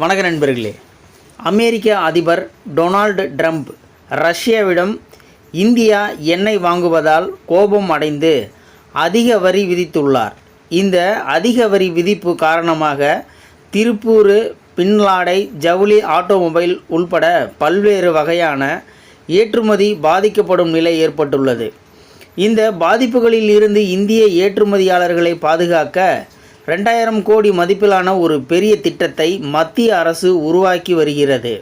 வணக்க நண்பர்களே. அமெரிக்க அதிபர் டொனால்டு ட்ரம்ப் ரஷ்யாவிடம் இந்தியா எண்ணெய் வாங்குவதால் கோபம் அடைந்து அதிக வரி விதித்துள்ளார். இந்த அதிக வரி விதிப்பு காரணமாக திருப்பூர் பின்லாடை ஜவுளி ஆட்டோமொபைல் உள்பட பல்வேறு வகையான ஏற்றுமதி பாதிக்கப்படும் நிலை ஏற்பட்டுள்ளது. இந்த பாதிப்புகளில் இருந்து இந்திய ஏற்றுமதியாளர்களை பாதுகாக்க ரெண்டாயிரம் கோடி மதிப்பிலான ஒரு பெரிய திட்டத்தை மத்திய அரசு உருவாக்கி வருகிறது.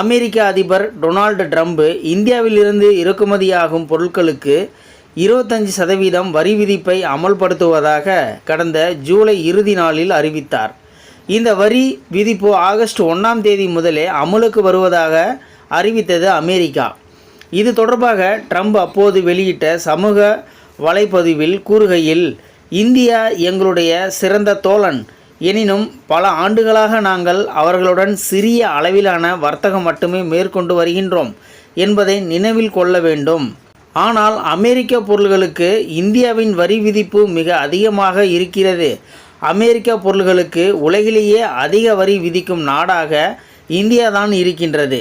அமெரிக்க அதிபர் டொனால்டு ட்ரம்ப் இந்தியாவிலிருந்து இறக்குமதியாகும் பொருட்களுக்கு இருபத்தஞ்சி சதவீதம் வரி விதிப்பை அமல்படுத்துவதாக கடந்த ஜூலை இறுதி நாளில் அறிவித்தார். இந்த வரி விதிப்பு ஆகஸ்ட் ஒன்றாம் தேதி முதலே அமலுக்கு வருவதாக அறிவித்தது அமெரிக்கா. இது தொடர்பாக ட்ரம்ப் அப்போது வெளியிட்ட சமூக வலைப்பதிவில் கூறுகையில் இந்தியா எங்களுடைய சிறந்த தோழன். எனினும் பல ஆண்டுகளாக நாங்கள் அவர்களுடன் சிறிய அளவிலான வர்த்தகம் மட்டுமே மேற்கொண்டு வருகின்றோம் என்பதை நினைவில் கொள்ள வேண்டும். ஆனால் அமெரிக்க பொருள்களுக்கு இந்தியாவின் வரி விதிப்பு மிக அதிகமாக இருக்கிறது. அமெரிக்க பொருள்களுக்கு உலகிலேயே அதிக வரி விதிக்கும் நாடாக இந்தியா தான் இருக்கின்றது.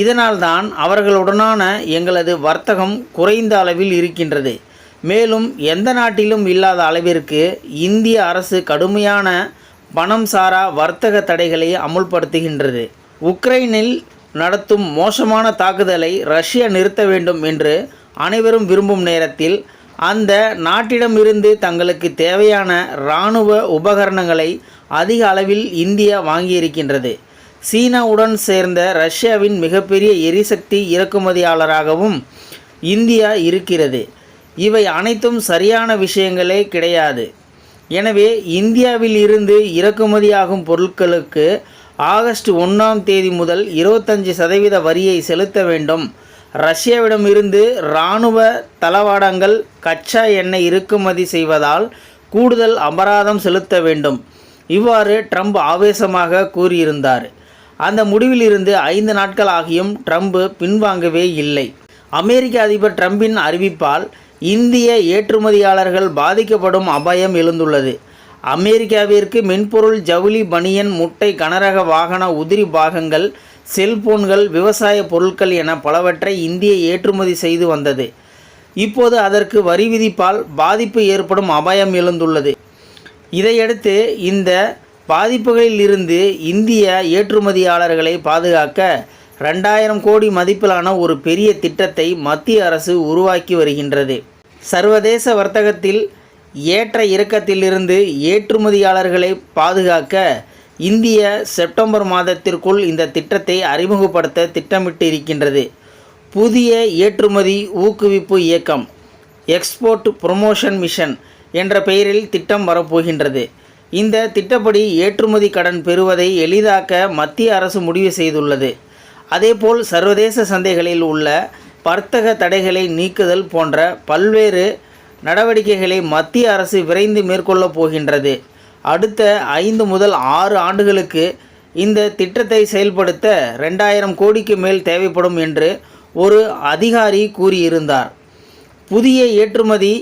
இதனால்தான் அவர்களுடனான எங்களது வர்த்தகம் குறைந்த அளவில் இருக்கின்றது. மேலும் எந்த நாட்டிலும் இல்லாத அளவிற்கு இந்திய அரசு கடுமையான பணம் சாரா வர்த்தக தடைகளை அமுல்படுத்துகின்றது. உக்ரைனில் நடத்தும் மோசமான தாக்குதலை ரஷ்யா நிறுத்த வேண்டும் என்று அனைவரும் விரும்பும் நேரத்தில் அந்த நாட்டிடமிருந்து தங்களுக்கு தேவையான இராணுவ உபகரணங்களை அதிக அளவில் இந்தியா வாங்கியிருக்கின்றது. சீனாவுடன் சேர்ந்த ரஷ்யாவின் மிகப்பெரிய எரிசக்தி இறக்குமதியாளராகவும் இந்தியா இருக்கிறது. இவை அனைத்தும் சரியான விஷயங்களே கிடையாது. எனவே இந்தியாவில் இருந்து இறக்குமதியாகும் பொருட்களுக்கு ஆகஸ்ட் ஒன்றாம் தேதி முதல் இருபத்தஞ்சி சதவீத வரியை செலுத்த வேண்டும். ரஷ்யாவிடமிருந்து இராணுவ தளவாடங்கள் கச்சா எண்ணெய் இறக்குமதி செய்வதால் கூடுதல் அபராதம் செலுத்த வேண்டும். இவ்வாறு ட்ரம்ப் ஆவேசமாக கூறியிருந்தார். அந்த முடிவிலிருந்து ஐந்து நாட்கள் ஆகியும் ட்ரம்ப் பின்வாங்கவே இல்லை. அமெரிக்க அதிபர் ட்ரம்பின் அறிவிப்பால் இந்திய ஏற்றுமதியாளர்கள் பாதிக்கப்படும் அபாயம் எழுந்துள்ளது. அமெரிக்காவிற்கு மென்பொருள் ஜவுளி பனியன் முட்டை கனரக வாகன உதிரி பாகங்கள் செல்போன்கள் விவசாய பொருட்கள் என பலவற்றை இந்திய ஏற்றுமதி செய்து வந்தது. இப்போது அதற்கு வரி விதிப்பால் பாதிப்பு ஏற்படும் அபாயம் எழுந்துள்ளது. இதையடுத்து இந்த பாதிப்புகளில் இருந்து இந்திய ஏற்றுமதியாளர்களை பாதுகாக்க ரெண்டாயிரம் கோடி மதிப்பிலான ஒரு பெரிய திட்டத்தை மத்திய அரசு உருவாக்கி வருகின்றது. சர்வதேச வர்த்தகத்தில் ஏற்ற இறக்கத்திலிருந்து ஏற்றுமதியாளர்களை பாதுகாக்க இந்திய செப்டம்பர் மாதத்திற்குள் இந்த திட்டத்தை அறிமுகப்படுத்த திட்டமிட்டு இருக்கின்றது புதிய ஏற்றுமதி ஊக்குவிப்பு இயக்கம் எக்ஸ்போர்ட் ப்ரொமோஷன் மிஷன் என்ற பெயரில் திட்டம் வரப்போகின்றது. இந்த திட்டப்படி ஏற்றுமதி கடன் பெறுவதை எளிதாக்க மத்திய அரசு முடிவு செய்துள்ளது. அதேபோல் சர்வதேச சந்தைகளில் உள்ள வர்த்தக தடைகளை நீக்குதல் போன்ற பல்வேறு நடவடிக்கைகளை மத்திய அரசு விரைந்து மேற்கொள்ளப் போகின்றது. அடுத்த ஐந்து முதல் ஆறு ஆண்டுகளுக்கு இந்த திட்டத்தை செயல்படுத்த ரெண்டாயிரம் கோடிக்கு மேல் தேவைப்படும் என்று ஒரு அதிகாரி கூறியிருந்தார். புதிய ஏற்றுமதி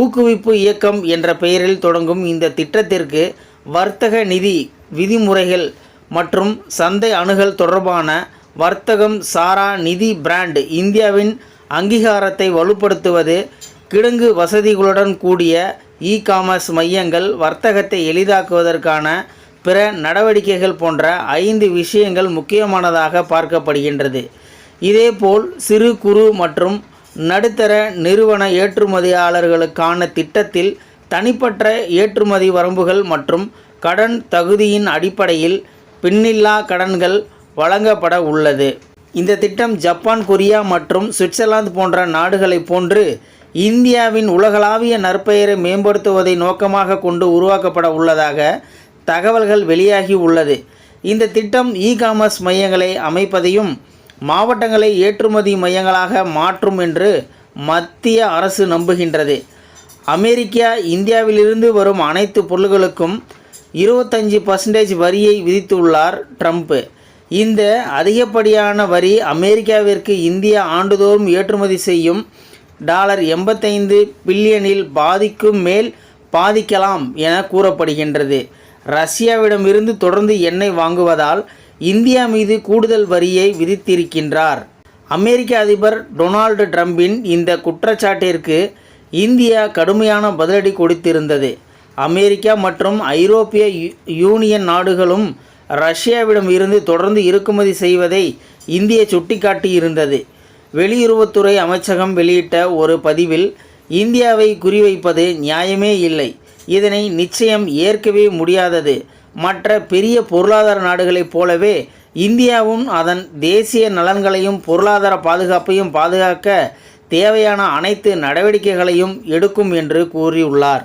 ஊக்குவிப்பு இயக்கம் என்ற பெயரில் தொடங்கும் இந்த திட்டத்திற்கு வர்த்தக நிதி விதிமுறைகள் மற்றும் சந்தை அணுகல் தொடர்பான வர்த்தகம் சாரா நிதி பிராண்ட் இந்தியாவின் அங்கீகாரத்தை வலுப்படுத்துவது கிடங்கு வசதிகளுடன் கூடிய இ காமர்ஸ் மையங்கள் வர்த்தகத்தை எளிதாக்குவதற்கான பிற நடவடிக்கைகள் போன்ற ஐந்து விஷயங்கள் முக்கியமானதாக பார்க்கப்படுகின்றது. இதேபோல் சிறு குறு மற்றும் நடுத்தர நிறுவன ஏற்றுமதியாளர்களுக்கான திட்டத்தில் தனிப்பட்ட ஏற்றுமதி வரம்புகள் மற்றும் கடன் தகுதியின் அடிப்படையில் பின்னில்லா கடன்கள் வழங்கப்பட உள்ளது. இந்த திட்டம் ஜப்பான் கொரியா மற்றும் சுவிட்சர்லாந்து போன்ற நாடுகளைப் போன்று இந்தியாவின் உலகளாவிய நற்பெயரை மேம்படுத்துவதை நோக்கமாக கொண்டு உருவாக்கப்பட உள்ளதாக தகவல்கள் வெளியாகி உள்ளது. இந்த திட்டம் இ காமர்ஸ் மையங்களை அமைப்பதையும் மாவட்டங்களை ஏற்றுமதி மையங்களாக மாற்றும் என்று மத்திய அரசு நம்புகின்றது. அமெரிக்கா இந்தியாவிலிருந்து வரும் அனைத்து பொருள்களுக்கும் இருபத்தஞ்சி பர்சன்டேஜ் வரியை விதித்துள்ளார் ட்ரம்ப். இந்த அதிகப்படியான வரி அமெரிக்காவிற்கு இந்தியா ஆண்டுதோறும் ஏற்றுமதி செய்யும் டாலர் எண்பத்தைந்து பில்லியனில் பாதிக்கும் மேல் பாதிக்கலாம் என கூறப்படுகின்றது. ரஷ்யாவிடமிருந்து தொடர்ந்து எண்ணெய் வாங்குவதால் இந்தியா மீது கூடுதல் வரியை விதித்திருக்கின்றார். அமெரிக்க அதிபர் டொனால்டு ட்ரம்பின் இந்த குற்றச்சாட்டிற்கு இந்தியா கடுமையான பதிலடி கொடுத்திருந்தது. அமெரிக்கா மற்றும் ஐரோப்பிய யூனியன் நாடுகளும் ரஷ்யாவிடம் இருந்து தொடர்ந்து இறக்குமதி செய்வதை இந்திய சுட்டிக்காட்டியிருந்தது. வெளியுறவுத்துறை அமைச்சகம் வெளியிட்ட ஒரு பதிவில் இந்தியாவை குறிவைப்பது நியாயமே இல்லை. இதனை நிச்சயம் ஏற்கவே முடியாதது. மற்ற பெரிய பொருளாதார நாடுகளைப் போலவே இந்தியாவும் அதன் தேசிய நலன்களையும் பொருளாதார பாதுகாப்பையும் பாதுகாக்க தேவையான அனைத்து நடவடிக்கைகளையும் எடுக்கும் என்று கூறியுள்ளார்.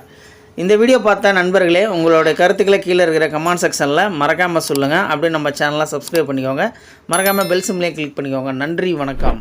இந்த வீடியோ பார்த்த நண்பர்களே உங்களோட கருத்துக்களை கீழே இருக்கிற கமெண்ட் செக்ஷனில் மறக்காமல் சொல்லுங்கள் அப்படியே நம்ம சேனலை சப்ஸ்கிரைப் பண்ணிக்கோங்க. மறக்காமல் பெல் சிம்லேயே கிளிக் பண்ணிக்கோங்க. நன்றி வணக்கம்.